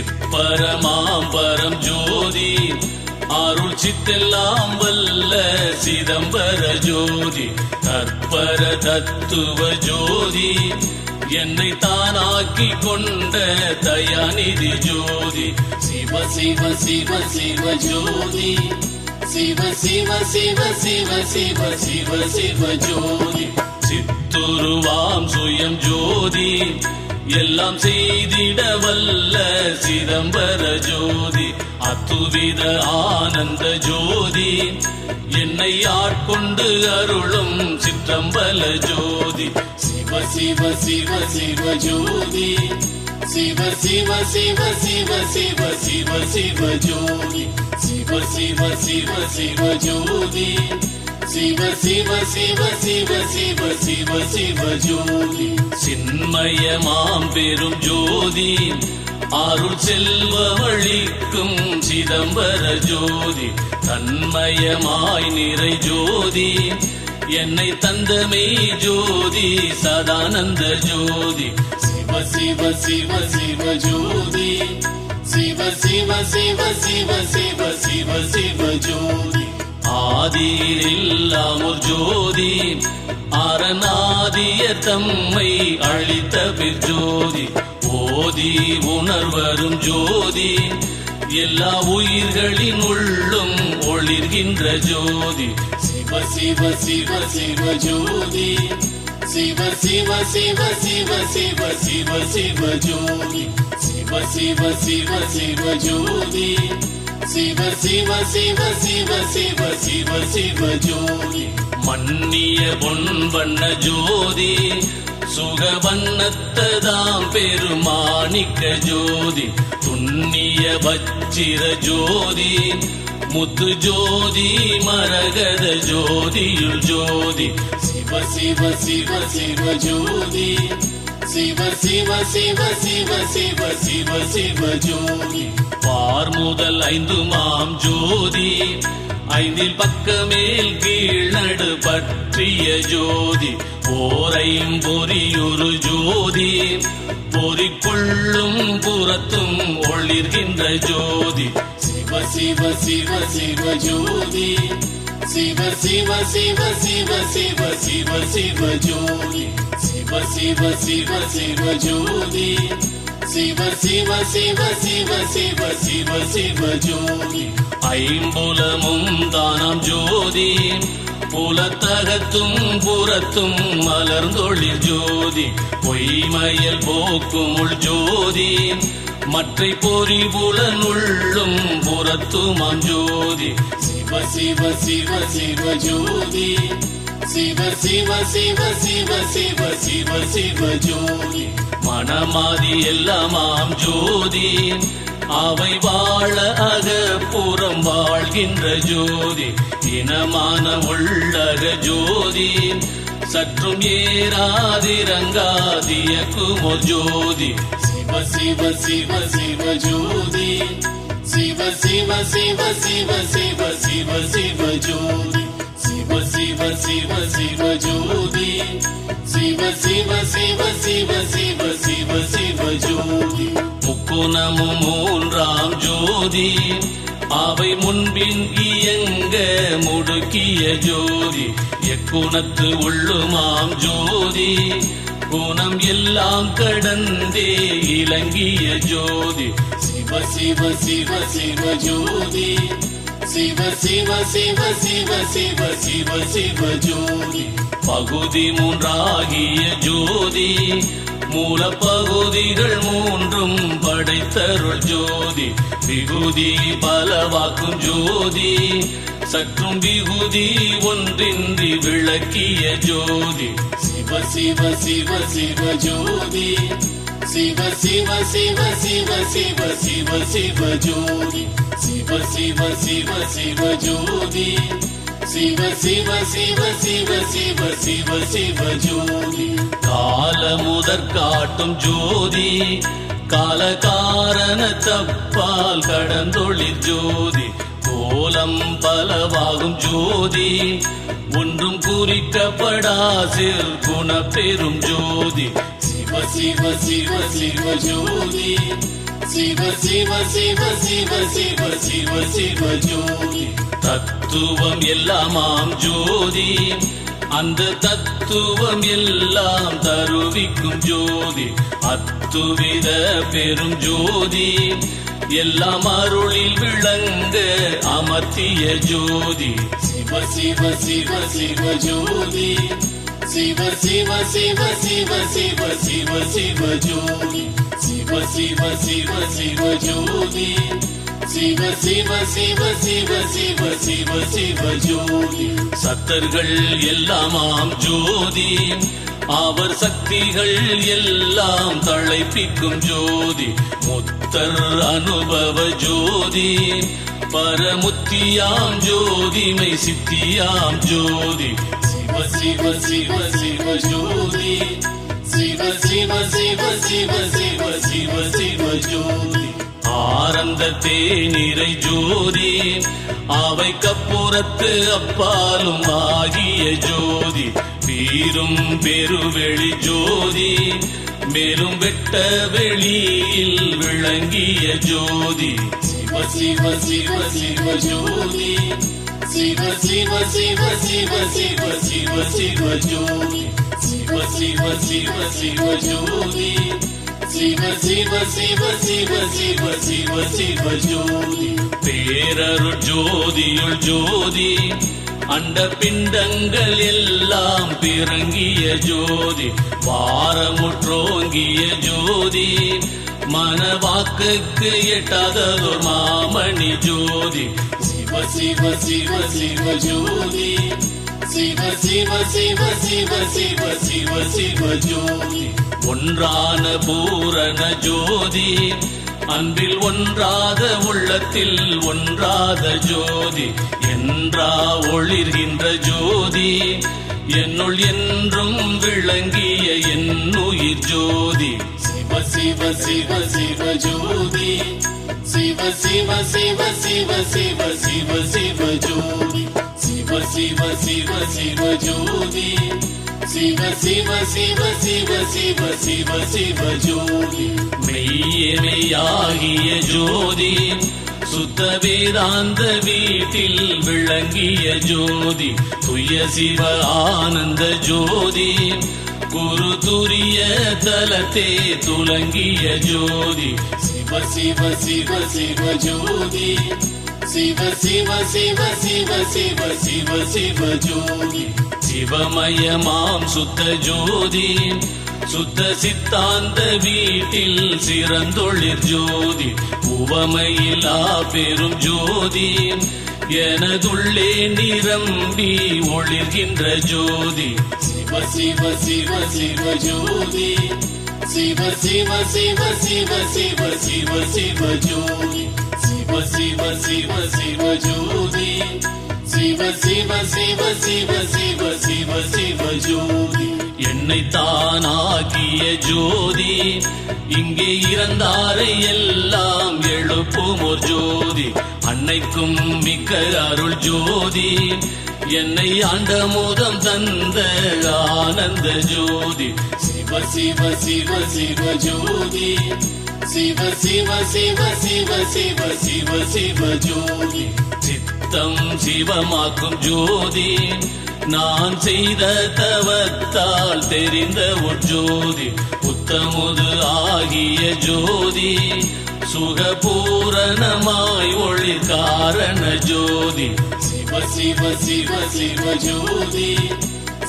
சிற்பரமாம்பரம் ஜோதி. அருள் சித்தெல்லாம் வல்ல சிதம்பர ஜோதி. தற்பர தத்துவ ஜோதி. என்னை தானாக்கி கொண்ட தயாநிதி ஜோதி. சிவ சிவ சிவ சிவ ஜோதி. சிவ சிவ சிவ சிவ சிவ சிவ சிவ ஜோதி. சித்துருவாம் சுயம் ஜோதி. எல்லாம் செய்திட வல்ல சிதம்பர ஜோதி அத்துவித ஆனந்த ஜோதி. என்னை ஆட்கொண்டு அருளும் சிற்றம்பல ஜோதி? சிவ சிவ சிவ சிவ ஜோதி. சிவ சிவ சிவ சிவ சிவ சிவ சிவ ஜோதி. சிவ சிவ சிவ சிவ ஜோதி. சிவ சிவ சிவ சிவ சிவ சிவ சிவ ஜோதி சின்மயமாம் பெரும் ஜோதி அருள் செல்வ வழிக்கும் சிதம்பர ஜோதி தன்மயமாய் நிறை ஜோதி என்னை தந்தமே ஜோதி சதானந்த ஜோதி சிவ சிவ சிவ சிவ ஜோதி சிவ சிவ சிவ சிவ சிவ சிவ சிவ ஜோதி ஆதியில்லாம் ஒரு ஜோதி அரணாதிய தம்மை அழித்த பிற்ஜோதி ஓதி உணர்வரும் ஜோதி. எல்லா உயிர்களின் உள்ளும் ஒளிர்கின்ற ஜோதி. சிவ சிவ சிவ சிவ ஜோதி. சிவ சிவ சிவ சிவ சிவ சிவ சிவ ஜோதி. சிவ சிவ சிவ சிவ ஜோதி. சிவ சிவ சிவ சிவ சிவ சிவ சிவ ஜோதி. மன்னிய பொன்வண்ண ஜோதி சுகவண்ணத்ததாம் பெருமாணிக்க ஜோதி. துண்ணிய வச்சிர ஜோதி முத்து ஜோதி மரகத ஜோதியுள் ஜோதி. சிவ சிவ சிவ சிவ ஜோதி சிவ சிவ சிவ சிவ சிவ சிவ சிவ ஜோதி. பார் முதல் ஐந்து மாம் ஜோதி. ஐந்தில் பக்கமேல் கீழ் நடு பற்றிய ஜோதி. போரையும் பொறியொரு ஜோதி. பொறிக்குள்ளும் புறத்தும் ஒளிர்கின்ற ஜோதி. சிவ சிவ சிவ சிவ ஜோதி. சிவ சிவ சிவ சிவ சிவ சிவ சிவ ஜோதி சிவ சிவ சிவ சிவ ஜோதி சிவ சிவ சிவ சிவ சிவ சிவ சிவ ஜோதி ஐம்புலமும் தானம் ஜோதி புலத்தகத்தும் புறத்தும் மலர்ந்தொழில் ஜோதி பொய்மயல் போக்கும் உள் ஜோதி மற்றை பொறி புலனுள்ளும் புறத்துமாம் ஜோதி சிவ சிவ சிவ சிவ ஜோதி. சிவ சிவ சிவ சிவ சிவ சிவ சிவ ஜோதி. மனமாதி எல்லாமாம் ஜோதி. அவை வாழ அகப்புறம் வாழ்கின்ற ஜோதி. இனமான உள்ளக ஜோதி. சற்றும் ஏறாதிரங்காதிய குமோ ஜோதி. சிவ சிவ சிவ ஜோதி சிவ சிவ சிவ சிவ சிவ சிவ சிவ ஜோதி சிவ சிவ சிவ சிவ ஜோதி சிவ சிவ சிவ சிவ சிவ சிவ சிவ ஜோதி முக்குணமும் மூன்றாம் ஜோதி அவை முன்பின் இயங்க முடுக்கிய ஜோதி எக்குணத்து உள்ளுமாம் ஜோதி குணம் எல்லாம் கடந்தே இலங்கிய ஜோதி. சிவ சிவ சிவ சிவ ஜோதி. சிவ சிவ சிவ சிவ சிவ சிவ சிவ ஜோதி. பகுதி மூன்றாகிய ஜோதி. மூல பகுதிகள் மூன்றும் படைத்தருள் ஜோதி. விகுதி பலவாக்கும் ஜோதி. சற்றும் விகுதி ஒன்றின்றி விளக்கிய ஜோதி. சிவ சிவ சிவ சிவ ஜோதி சிவ சிவ சிவ சிவ சிவ சிவ சிவ ஜோதி சிவ சிவ சிவ சிவ ஜோதி சிவ சிவ சிவ சிவ சிவ சிவ சிவ ஜோதி கால முதற் காட்டும் ஜோதி காலகாரண தப்பால் கடந்தொழில் ஜோதி கோலம் பலவாகும் ஜோதி ஒன்றும் குறிக்கப்படாசில் பெரும் ஜோதி. சிவ சிவ சிவ சிவ ஜோதி. சிவ சிவ சிவ சிவ சிவ சிவ சிவ ஜோதி. தத்துவம் எல்லாமாம் ஜோதி. அந்த தத்துவம் எல்லாம் தருவிக்கும் ஜோதி. அத்துவித பெரும் ஜோதி. எல்லாம் அருளில் விளங்க அமர்த்திய ஜோதி. சிவ சிவ சிவ சிவ ஜோதி சிவ சிவ சிவ சிவ சிவ சிவ சிவ ஜோதி சிவ சிவ சிவ சிவ ஜோதி சிவ சிவ சிவ சிவ சிவ சிவ சிவ ஜோதி சத்தர்கள் எல்லாமாம் ஜோதி அவர் சக்திகள் எல்லாம் தழைப்பிக்கும் ஜோதி முத்தர் அனுபவ ஜோதி பரமுத்தியாம் ஜோதிமை சித்தியாம் ஜோதி. சிவ சிவ சிவ சிவ ஜோதி. சிவ சிவ சிவ சிவ சிவ சிவ சிவ ஜோதி. ஆனந்த தேனிறை ஜோதி. அவை கப்புறத்து அப்பாலும் ஆகிய ஜோதி. வீரும் பெருவெளி ஜோதி. மேலும் வெட்ட வெளியில் விளங்கிய ஜோதி. சிவ சிவ சிவ ஜோதி சிவ சிவ சிவ சிவ சிவ சிவ சிவ ஜோதி சிவ சிவ சிவ சிவ ஜோதி சிவ சிவ சிவ சிவ சிவ சிவ சிவ ஜோதி பேரருள் ஜோதியுள் ஜோதி அண்ட பிண்டங்கள் எல்லாம் பிறங்கிய ஜோதி வாரமுற்றோங்கிய ஜோதி மனவாக்குக்கு எட்டாததோர் மாமணி ஜோதி. சிவ சிவ சிவ சிவ ஜோதி. சிவ சிவ சிவ சிவ சிவ சிவ சிவ ஜோதி. ஒன்றான பூரண ஜோதி. அன்பில் ஒன்றாத உள்ளத்தில் ஒன்றாத ஜோதி. என்றா ஒளிர்கின்ற ஜோதி. என்னுள் என்றும் விளங்கிய என் உயிர் ஜோதி. சிவ சிவ சிவ ஜோதி சிவ சிவ சிவ சிவ சிவ சிவ சிவ ஜோதி சிவ சிவ சிவ சிவ ஜோதி சிவ சிவ சிவ சிவ சிவ சிவ சிவ ஜோதி மெய்யே மெய்யாகிய ஜோதி சுத்த வேதாந்த வீட்டில் விளங்கிய ஜோதி துய சிவ ஆனந்த ஜோதி குரு துரிய தலத்தே துலங்கிய ஜோதி. சிவ சிவ சிவ சிவ ஜோதி. சிவ சிவ சிவ சிவ சிவ சிவ சிவ ஜோதி. சிவமயமாம் சுத்த ஜோதி. சுத்த சித்தாந்த வீட்டில் சிறந்தொழிற் ஜோதி. உவமையிலா பெரும் ஜோதி. எனதுள்ளே நிரம்பி ஒளிர்கின்ற ஜோதி. சிவ சிவ சிவ சிவ ஜோதி சிவ சிவ சிவ சிவ சிவ சிவ சிவ ஜோதி சிவ சிவ சிவ சிவ ஜோதி சிவ சிவ சிவ சிவ சிவ சிவ சிவ ஜோதி என்னை தானாகிய ஜோதி இங்கே இறந்தாரை எல்லாம் எழுப்பும் ஒரு ஜோதி அன்னைக்கும் மிக்க அருள் ஜோதி என்னை ஆண்ட மோதம் தந்த ஆனந்த ஜோதி. சிவ சிவ சிவ சிவ ஜோதி. சிவ சிவ சிவ சிவ சிவ சிவ சிவ ஜோதி. சித்தம் சிவமாக்கும் ஜோதி. நான் செய்த தவத்தால் தெரிந்த ஒரு ஜோதி. புத்தமுது ஆகிய ஜோதி. சுகபூரணமாய் ஒளி காரண சிவ சிவ சிவ ஜோதி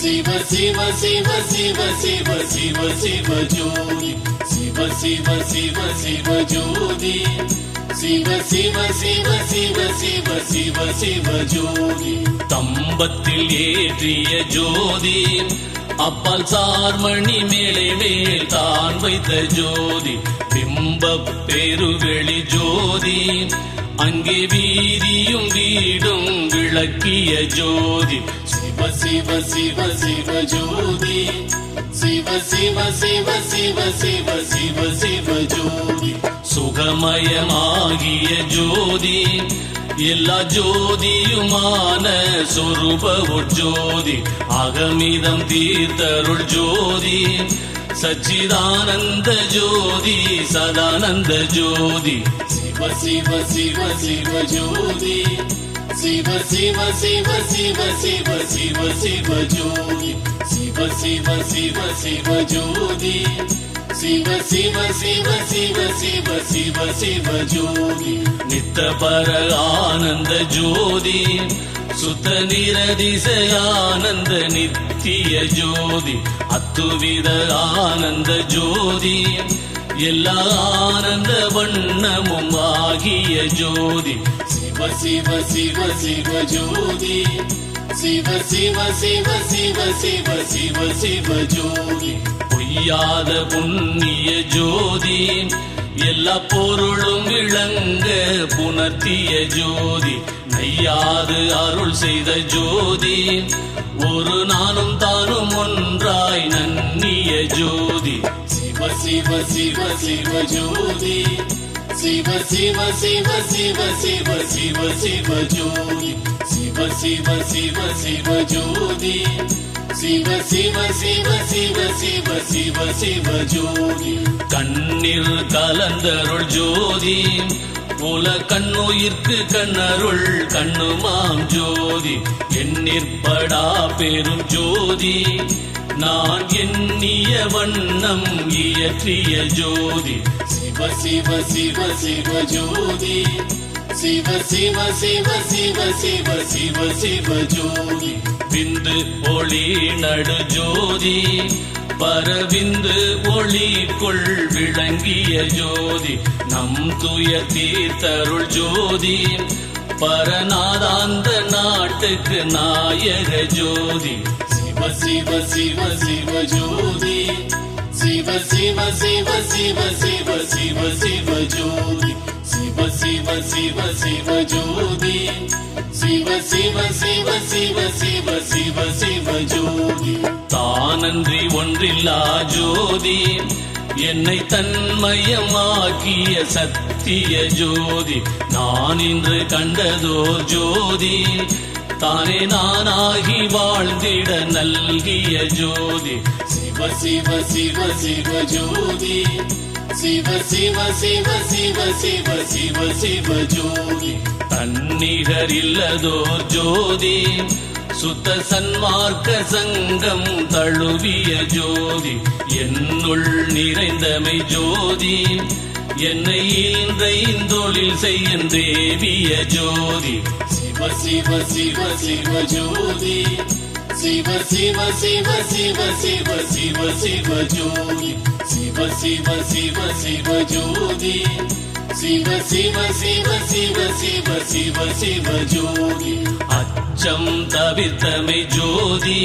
சிவ சிவ சிவ சிவ சிவ சிவ சிவ ஜோதி சிவ சிவ சிவ சிவ ஜோதி சிவ சிவ சிவ சிவ சிவ சிவ சிவ ஜோதி தம்பத்தில் ஏற்றிய ஜோதி அப்பால் சார்மணி மேலே மேல் தான் வைத்த ஜோதி பிம்ப பெருவெளி ஜோதி அங்கே வீதியும் வீடும் விளக்கிய ஜோதி. சிவ சிவ சிவ சிவ ஜோதி. சிவ சிவ சிவ சிவ சிவ சிவ சிவ ஜோதி. சுகமயமாகிய ஜோதி. எல்லா ஜோதியுமான சொரூப ஜோதி அகமிதம் தீர்த்தருள் ஜோதி. சச்சிதானந்த ஜோதி சதானந்த ஜோதி. சிவ சிவ சிவ சிவ ஜோதி. சிவ சிவ சிவ சிவ சிவ சிவ சிவ ஜோதி சிவ சிவ சிவ சிவ ஜோதி சிவ சிவ சிவ சிவ சிவ சிவ சிவ ஜோதி நித்த பர ஆனந்த ஜோதி சுத்த நிரதிசயானந்த நித்திய ஜோதி அத்துவித ஆனந்த ஜோதி எல்லா ஆனந்த வண்ணமும் ஆகிய ஜோதி. சிவ சிவ சிவ சிவ ஜோதி. சிவ சிவ சிவ சிவ சிவ சிவ சிவ ஜோதி. பொய்யாத புண்ணிய ஜோதி. எல்லா பொருளும் விளங்க புணர்த்திய ஜோதி. நையாது அருள் செய்த ஜோதி. ஒரு நாளும் தானும் ஒன்றாய் நன்னிய ஜோதி. சிவ சிவ சிவ ஜோதி சிவ சிவ சிவ சிவ சிவ சிவ சிவ ஜோதி சிவ சிவ சிவ சிவ ஜோதி சிவ சிவ சிவ சிவ சிவ சிவ சிவ ஜோதி கண்ணில் கலந்தருள் ஜோதி உல கண்ணுயிர்க்கு கண்ணருள் கண்ணுமாம் ஜோதி எண்ணிற்படா பெரும் ஜோதி நான் எண்ணிய வண்ணம் இயற்றிய ஜோதி. சிவ சிவ சிவ சிவ ஜோதி. சிவ சிவ சிவ சிவ சிவ சிவ சிவ ஜோதி. விந்து ஒளி நடு ஜோதி. பரவிந்து ஒளிக்குள் விளங்கிய ஜோதி. நம் துய தீர்த்தருள் ஜோதி. பரநாதாந்த நாட்டுக்கு நாயக ஜோதி. சிவ சிவ சிவ ஜோதி சிவ சிவ சிவ சிவ சிவ சிவ சிவ ஜோதி சிவ சிவ சிவ சிவ ஜோதி சிவ சிவ சிவ சிவ சிவ சிவ சிவ ஜோதி தானன்றி ஒன்றில்லா ஜோதி என்னை தன்மயமாக்கிய சத்திய ஜோதி நான் இன்று கண்டதோ ஜோதி தானே நானாகி வாழ்ந்திட நல்கிய ஜோதி. சிவ சிவ சிவ சிவ ஜோதி. சிவ சிவ சிவ சிவ சிவ சிவ சிவ ஜோதி. தன்னிகர் இல்லதோ ஜோதி. சுத்த சன்மார்க்க சங்கம் தழுவிய ஜோதி. என்னுள் நிறைந்தமை ஜோதி. என்னை ஈன்ற இந்தொழில் செய்யன் தேவிய ஜோதி. சிவ சிவ சிவ சிவ ஜோதி சிவ சிவ சிவ சிவ சிவ சிவ சிவ ஜோதி சிவ சிவ சிவ சிவ ஜோதி சிவ சிவ சிவ சிவ சிவ சிவ சிவ ஜோதி அச்சம் தவிர்த்தமை ஜோதி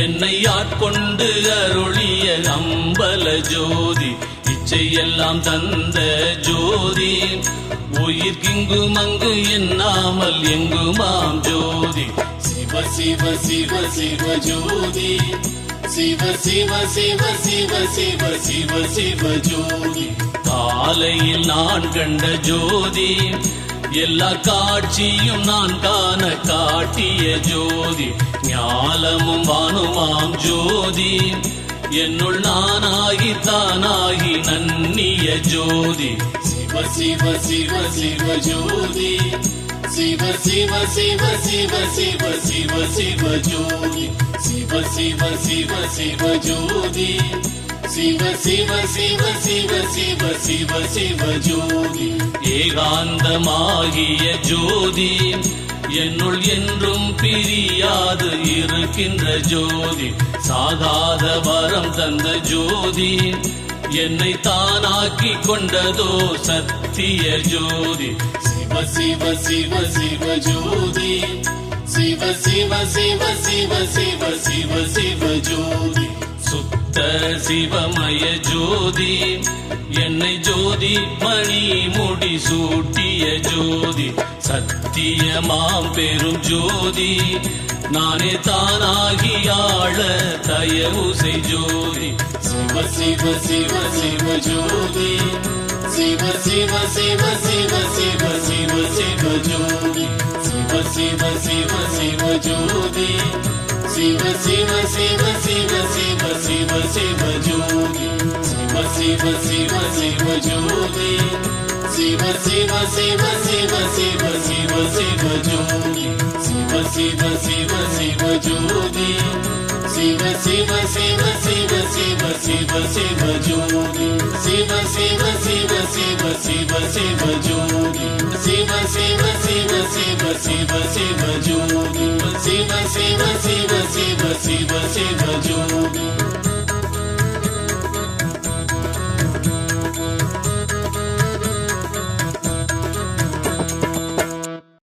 என்னை ஆட்கொண்டு அருளிய அம்பல ஜோதி இச்சையெல்லாம் தந்த ஜோதி உயிர்க்கிங்கும் அங்கு எண்ணாமல் எங்குமாம் ஜோதி? சிவ சிவ சிவ சிவ ஜோதி. சிவ சிவ சிவ சிவ சிவ சிவ சிவ ஜோதி. காலையில் நான் கண்ட ஜோதி எல்லா காட்சியும் நான் காண காட்டிய ஜோதி. ஞாலமும் வானுமாம் ஜோதி என்னுள் நானாகி தானாகி நன்னிய ஜோதி. சிவ சிவ சிவ சிவ ஜோதி சிவ சிவ சிவ சிவ சிவ சிவ சிவ ஜோதி சிவ சிவ சிவ சிவ ஜோதி சிவ சிவ சிவ சிவ சிவ சிவ சிவ ஜோதி ஏகாந்தமாகிய ஜோதி என்னுள் என்றும் பிரியாது இருக்கின்ற ஜோதி சாகாத வரம் தந்த ஜோதி என்னை தானாக்கி கொண்டதோ சத்திய ஜோதி. சிவ சிவ சிவ சிவ ஜோதி. சிவ சிவ சிவ சிவ சிவ சிவ சிவ ஜோதி. சுத்த சிவமய ஜோதி என்னை ஜோதி மணி முடி சூட்டிய ஜோதி சத்தியமாம் பெரும் ஜோதி நானே தானாகி ஆள தயவு செய் ஜோதி. சிவ சிவ சிவ சிவ ஜோதி சிவ சிவ சிவ சிவ சிவ சிவ சிவ ஜோதி சிவ சிவ சிவ சிவ ஜோதி शिव शिव शिव शिव शिव शिव शिव जोगी शिव शिव शिव शिव जोगी शिव शिव शिव शिव शिव शिव शिव जोगी शिव शिव शिव शिव जोगी बसि बसे बे बसे बसे बसे भज सि बसे बसि न से बसे बसे भजू सि बसे बसे बसे बसे बसे भज सि बसे बसे बसे बसे बसे भज